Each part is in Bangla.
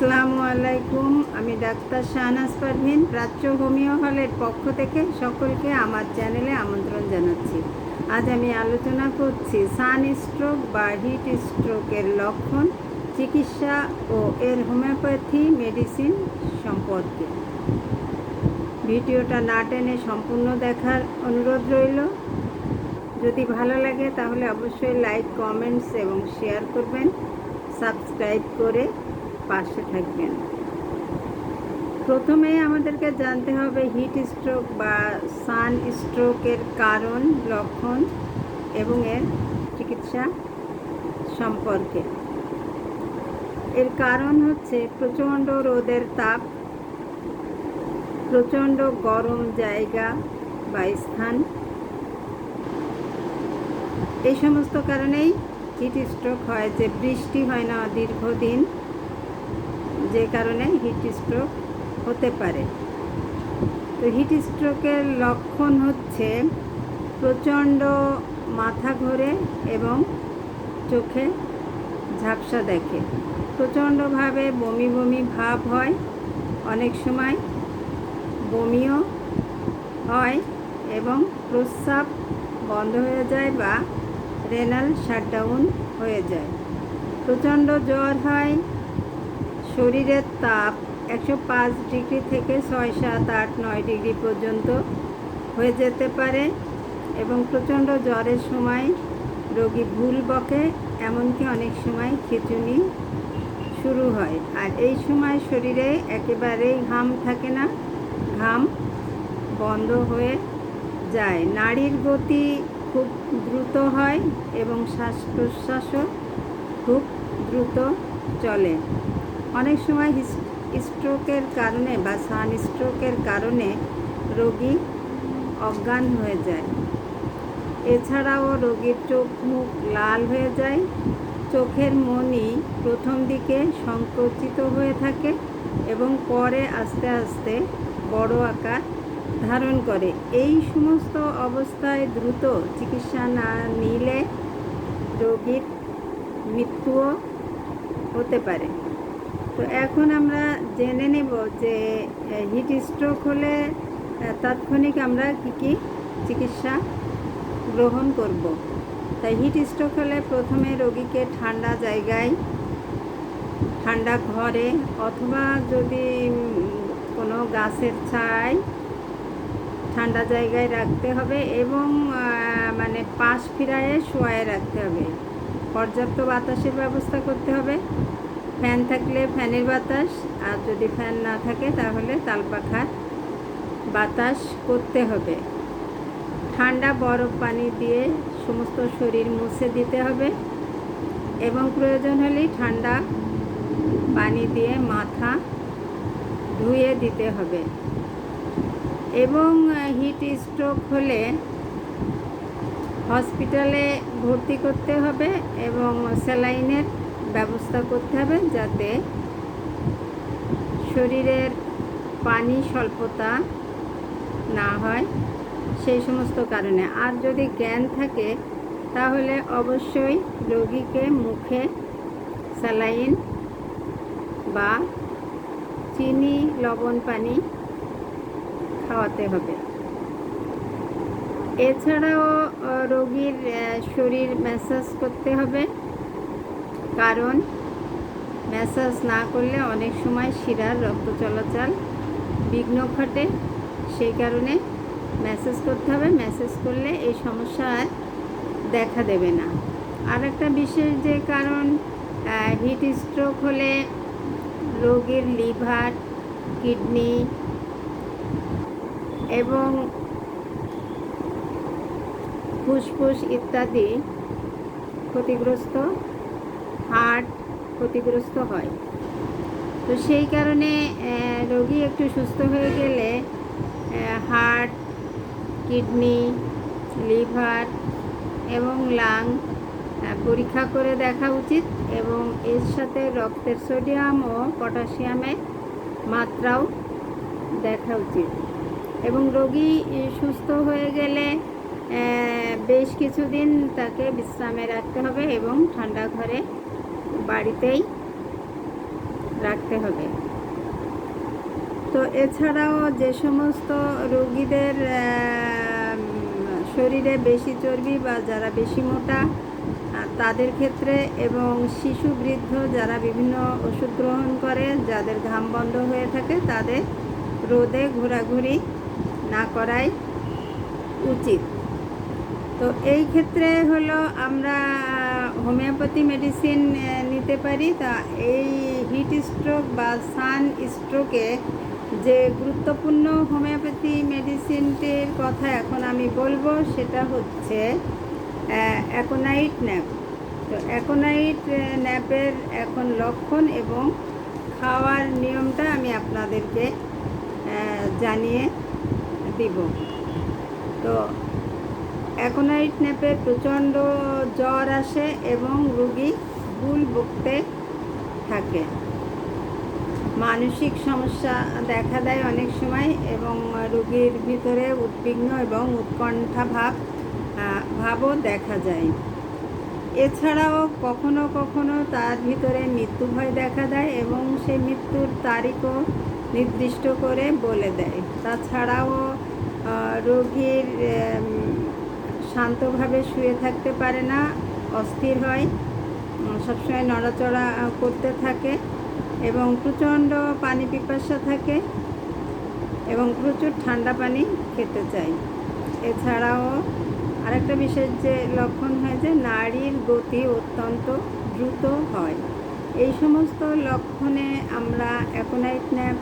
আসসালামু আলাইকুম। আমি ডাক্তার শাহনাজ পারভিন, প্রাচ্য হোমিও হলের পক্ষ থেকে সকলকে আমার চ্যানেলে আমন্ত্রণ জানাচ্ছি। আজ আমি আলোচনা করছি সান স্ট্রোক বা হিট স্ট্রোকের লক্ষণ, চিকিৎসা ও এর হোমিওপ্যাথি, মেডিসিন সম্পর্কে। ভিডিওটা না টেনে সম্পূর্ণ দেখার অনুরোধ রইল। যদি ভালো লাগে তাহলে অবশ্যই লাইক, কমেন্টস এবং শেয়ার করবেন। সাবস্ক্রাইব করে পাশে থাকবেন। প্রথমে আমাদেরকে জানতে হবে হিট স্ট্রোক বা সান স্ট্রোকের কারণ, লক্ষণ এবং এর চিকিৎসা সম্পর্কে। এর কারণ হচ্ছে প্রচণ্ড রোদের তাপ, প্রচণ্ড গরম জায়গা বা স্থান। এই সমস্ত কারণেই হিট স্ট্রোক হয় যে বৃষ্টি হয় না দীর্ঘদিন। যে কারণে হিট স্ট্রোক হতে পারে। তো হিট স্ট্রোকের লক্ষণ হচ্ছে প্রচণ্ড মাথা ঘোরে এবং চোখে ঝাপসা দেখে। প্রচণ্ডভাবে বমি বমি ভাব হয়, অনেক সময় বমিও হয় এবং প্রস্রাব বন্ধ হয়ে যায় বা রেনাল শাটডাউন হয়ে যায়। প্রচণ্ড জ্বর হয় শরীরের তাপ একশো পাঁচ ডিগ্রি থেকে ছয় সাত আট নয় ডিগ্রি পর্যন্ত হয়ে যেতে পারে এবং প্রচণ্ড জ্বরের সময় রোগী ভুল বকে, এমনকি অনেক সময় খিচুনি শুরু হয়। আর এই সময় শরীরে একেবারেই ঘাম থাকে না, ঘাম বন্ধ হয়ে যায়। নাড়ির গতি খুব দ্রুত হয় এবং শ্বাস প্রশ্বাসও খুব দ্রুত চলে। অনেক সময় স্ট্রোকের কারণে বা সান স্ট্রোকের কারণে রোগী অজ্ঞান হয়ে যায়। এছাড়াও রোগীর চোখ মুখ লাল হয়ে যায়, চোখের মনি প্রথম দিকে সংকুচিত হয়ে থাকে এবং পরে আস্তে আস্তে বড় আকার ধারণ করে। এই সমস্ত অবস্থায় দ্রুত চিকিৎসা না নিলে রোগীর মৃত্যুও হতে পারে। তো এখন আমরা জেনে নেব যে হিট স্ট্রোক হলে তাৎক্ষণিক আমরা কী কী চিকিৎসা গ্রহণ করব। তাই হিট স্ট্রোক হলে প্রথমে রোগীকে ঠান্ডা জায়গায়, ঠান্ডা ঘরে অথবা যদি কোনো গাছের ছায় ঠান্ডা জায়গায় রাখতে হবে এবং মানে পাশ ফিরায়ে শোয়ায় রাখতে হবে। পর্যাপ্ত বাতাসের ব্যবস্থা করতে হবে। ফ্যান থাকলে ফ্যানের বাতাস, আর যদি ফ্যান না থাকে তাহলে তালপাখার বাতাস করতে হবে। ঠান্ডা বরফ পানি দিয়ে সমস্ত শরীর মুছে দিতে হবে এবং প্রয়োজন হলেই ঠান্ডা পানি দিয়ে মাথা ধুয়ে দিতে হবে। এবং হিট স্ট্রোক হলে হসপিটালে ভর্তি করতে হবে এবং স্যালাইনের ব্যবস্থা করতে হবে যাতে শরীরের পানি স্বল্পতা না হয় সেই সমস্ত কারণে। আর যদি জ্ঞান থাকে, তাহলে অবশ্যই রোগীকে মুখে স্যালাইন বা চিনি, লবণ, পানি খাওয়াতে হবে। এছাড়াও রোগীর শরীর ম্যাসাজ করতে হবে। কারণ ম্যাসাজ না করলে অনেক সময় শিরার রক্ত চলাচল বিঘ্ন ঘটে। সেই কারণে ম্যাসেজ করতে হবে। ম্যাসেজ করলে এই সমস্যা আর দেখা দেবে না। আর একটা বিশেষ যে কারণ হিট স্ট্রোক হলে রোগীর লিভার, কিডনি এবং ফুসফুস ইত্যাদি ক্ষতিগ্রস্ত হার্ট ক্ষতিগ্রস্ত হয়। তো সেই কারণে রোগী একটু সুস্থ হয়ে গেলে হার্ট কিডনি, লিভার এবং লাং পরীক্ষা করে দেখা উচিত এবং এর সাথে রক্তের সোডিয়াম ও পটাশিয়ামের মাত্রাও দেখা উচিত। এবং রোগী সুস্থ হয়ে গেলে বেশ কিছুদিন তাকে বিশ্রামে রাখতে হবে এবং ঠান্ডা ঘরে বাড়িতেই রাখতে হবে। তো এছাড়াও যে সমস্ত রোগীদের শরীরে বেশি চর্বি বা যারা বেশি মোটা তাদের ক্ষেত্রে এবং শিশু বৃদ্ধ যারা বিভিন্ন ওষুধ গ্রহণ করে, যাদের ঘাম বন্ধ হয়ে থাকে, তাদের রোদে ঘোরাঘুরি না করাই উচিত। তো এই ক্ষেত্রে হলো আমরা হোমিওপ্যাথি মেডিসিন নিতে পারি, তা এই হিট স্ট্রোক বা সান স্ট্রোকে যে গুরুত্বপূর্ণ হোমিওপ্যাথি মেডিসিনটির কথা এখন আমি বলব, সেটা হচ্ছে অ্যাকোনাইট ন্যাপ তো অ্যাকোনাইট ন্যাপের এখন লক্ষণ এবং খাওয়ার নিয়মটা আমি আপনাদেরকে জানিয়ে দিব। তো অ্যাকোনাইট নেপে প্রচণ্ড জ্বর আসে এবং রুগী ভুল বকতে থাকে। মানসিক সমস্যা দেখা দেয় অনেক সময় এবং রোগীর ভিতরে উদ্বিগ্ন এবং উৎকণ্ঠা ভাব ভাবও দেখা যায়। এছাড়াও কখনো কখনো তার ভিতরে মৃত্যু ভয় দেখা দেয় এবং সে মৃত্যুর তারিখও নির্দিষ্ট করে বলে দেয়। তাছাড়াও রোগীর শান্তভাবে শুয়ে থাকতে পারে না, অস্থির হয় সবসময় নড়াচড়া করতে থাকে এবং প্রচণ্ড পানি পিপাসা থাকে এবং প্রচুর ঠান্ডা পানি খেতে চাই এছাড়াও আরেকটা বিশেষ যে লক্ষণ হয় যে নারীর গতি অত্যন্ত দ্রুত হয়। এই সমস্ত লক্ষণে আমরা অ্যাকোনাইট ন্যাপ,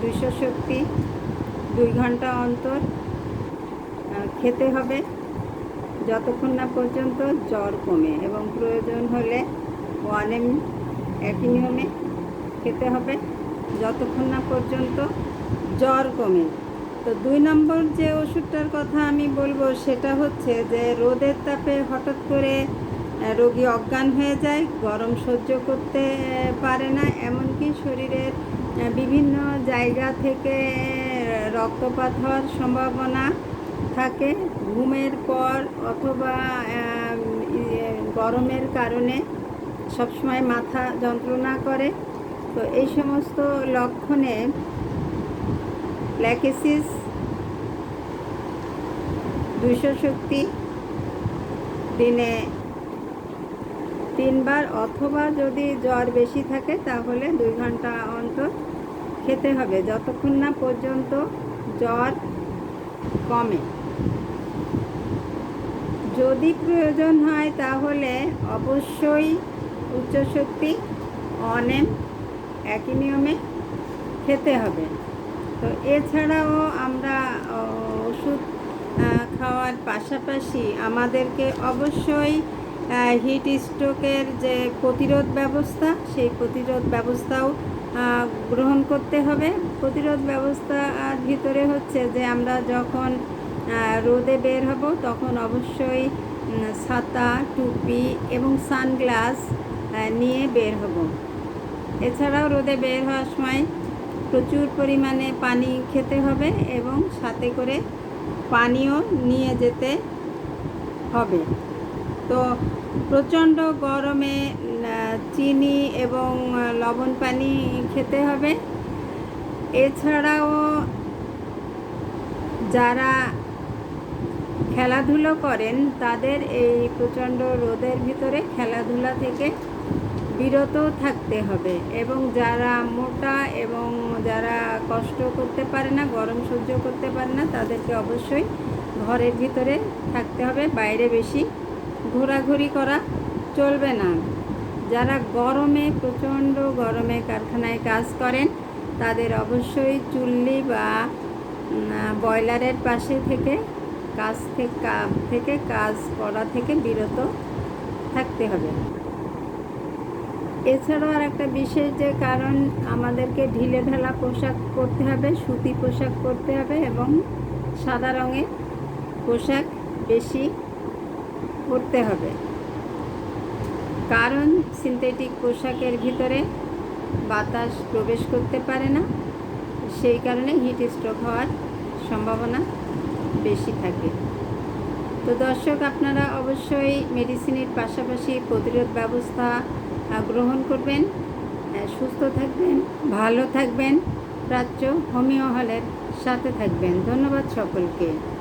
দুইশো শক্তি, দুই ঘণ্টা অন্তর খেতে হবে। যতক্ষণ না পর্যন্ত জ্বর কমে এবং প্রয়োজন হলে ওয়ান এম একই নিয়মে খেতে হবে। যতক্ষণ না পর্যন্ত জ্বর কমে। তো দুই নম্বর যে ওষুধটার কথা আমি বলব, সেটা হচ্ছে যে রোদের তাপে হঠাৎ করে রোগী অজ্ঞান হয়ে যায়, গরম সহ্য করতে পারে না। এমনকি শরীরের বিভিন্ন জায়গা থেকে রক্তপাত হওয়ার সম্ভাবনা থাকে ঘুমের পর অথবা ইয়ে, গরমের কারণে সবসময় মাথা যন্ত্রণা করে। তো এই সমস্ত লক্ষণে প্ল্যাকেসিস দুইশো শক্তি দিনে তিনবার অথবা যদি জ্বর বেশি থাকে তাহলে দুই ঘণ্টা অন্তর খেতে হবে। যতক্ষণ না পর্যন্ত জ্বর কমে। যদি প্রয়োজন হয় তাহলে অবশ্যই উচ্চশক্তি অনেম একই নিয়মে খেতে হবে। তো এছাড়াও আমরা ওষুধ খাওয়ার পাশাপাশি আমাদেরকে অবশ্যই হিট স্ট্রোকের যে প্রতিরোধ ব্যবস্থা, সেই প্রতিরোধ ব্যবস্থাও গ্রহণ করতে হবে। প্রতিরোধ ব্যবস্থার ভিতরে হচ্ছে যে আমরা যখন রোদে বের হব, তখন অবশ্যই ছাতা, টুপি এবং সানগ্লাস নিয়ে বের হব। এছাড়াও রোদে বের হওয়ার সময় প্রচুর পরিমাণে পানি খেতে হবে এবং সাথে করে পানিও নিয়ে যেতে হবে। তো প্রচণ্ড গরমে চিনি এবং লবণ পানি খেতে হবে। এছাড়াও যারা খেলাধুলো করেন, তাদের এই প্রচণ্ড রোদের ভিতরে খেলাধুলা থেকে বিরত থাকতে হবে এবং যারা মোটা এবং যারা কষ্ট করতে পারে না, গরম সহ্য করতে পারে না, তাদেরকে অবশ্যই ঘরের ভিতরে থাকতে হবে, বাইরে বেশি ঘোরাঘুরি করা চলবে না। যারা গরমে, প্রচণ্ড গরমে কারখানায় কাজ করেন, তাদের অবশ্যই চুল্লি বা বয়লারের পাশে থেকে কাজ থেকে থেকে কাজ করা থেকে বিরত থাকতে হবে। এছাড়াও আর একটা বিশেষ যে কারণ, আমাদেরকে ঢিলে ঢালা পোশাক পরতে হবে, সুতি পোশাক পরতে হবে এবং সাদা রঙের পোশাক বেশি পরতে হবে। কারণ সিনথেটিক পোশাকের ভিতরে বাতাস প্রবেশ করতে পারে না, সেই কারণে হিট স্ট্রোক হওয়ার সম্ভাবনা বেশি থাকে। তো দর্শক, আপনারা অবশ্যই মেডিসিনের পাশাপাশি প্রতিরোধ ব্যবস্থা গ্রহণ করবেন। সুস্থ থাকবেন, ভালো থাকবেন। প্রাচ্য হোমিও হলের সাথে থাকবেন। ধন্যবাদ সকলকে।